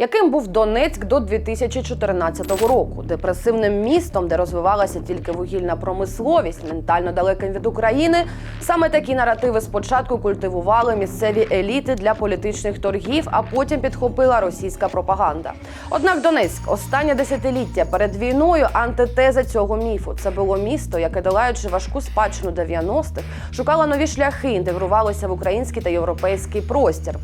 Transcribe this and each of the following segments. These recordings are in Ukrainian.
Яким був Донецьк до 2014 року, депресивним містом, де розвивалася тільки вугільна промисловість, ментально далеким від України, саме такі наративи спочатку культивували місцеві еліти для політичних торгів, а потім підхопила російська пропаганда. Однак Донецьк останнє десятиліття перед війною антитеза цього міфу. Це було місто, яке долаючи важку спадщину 90-х, шукало нові шляхи, інтегрувалося в український та європейський простір.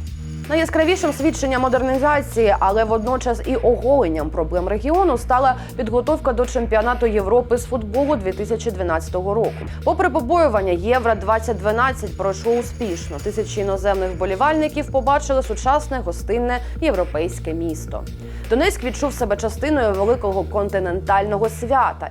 Найяскравішим свідченням модернізації, але водночас і оголенням проблем регіону стала підготовка до чемпіонату Європи з футболу 2012 року. Попри побоювання, Євро 2012 пройшло успішно. Тисячі іноземних вболівальників побачили сучасне гостинне європейське місто. Донецьк відчув себе частиною великого континентального свята.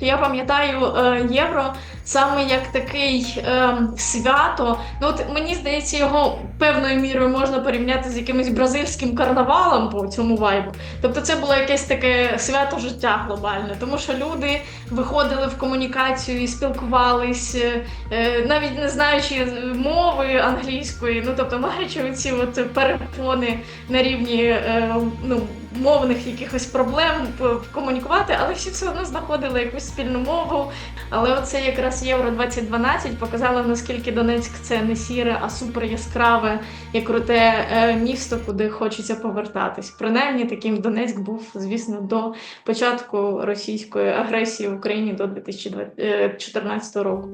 Я пам'ятаю е, євро саме як такий е, свято. Ну от мені здається, його певною мірою можна порівняти з якимось бразильським карнавалом по цьому вайбу. Тобто, це було якесь таке свято життя глобальне, тому що люди виходили в комунікацію і спілкувались, е, е, навіть не знаючи мови англійської. Ну тобто, маючи ці от перепони на рівні е, ну, мовних якихось проблем комунікувати, але всі все одно знаходили якусь спільну мову. Але оце якраз Євро 2012 показало, наскільки Донецьк це не сіре, а супер яскраве і круте е, місто, куди хочеться повертатись. Принаймні, таким Донецьк був, звісно, до початку російської агресії в Україні до 2014 року.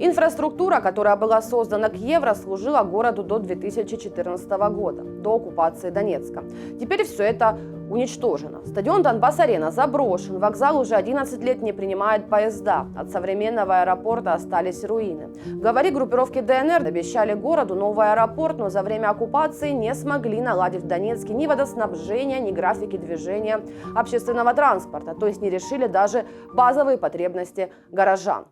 Инфраструктура, которая была создана к евро, служила городу до 2014 года, до оккупации Донецка. Теперь все это уничтожено. Стадион Донбасс-Арена заброшен, вокзал уже 11 лет не принимает поезда. От современного аэропорта остались руины. Главари группировки ДНР обещали городу новый аэропорт, но за время оккупации не смогли наладить в Донецке ни водоснабжения, ни графики движения общественного транспорта, то есть не решили даже базовые потребности горожан.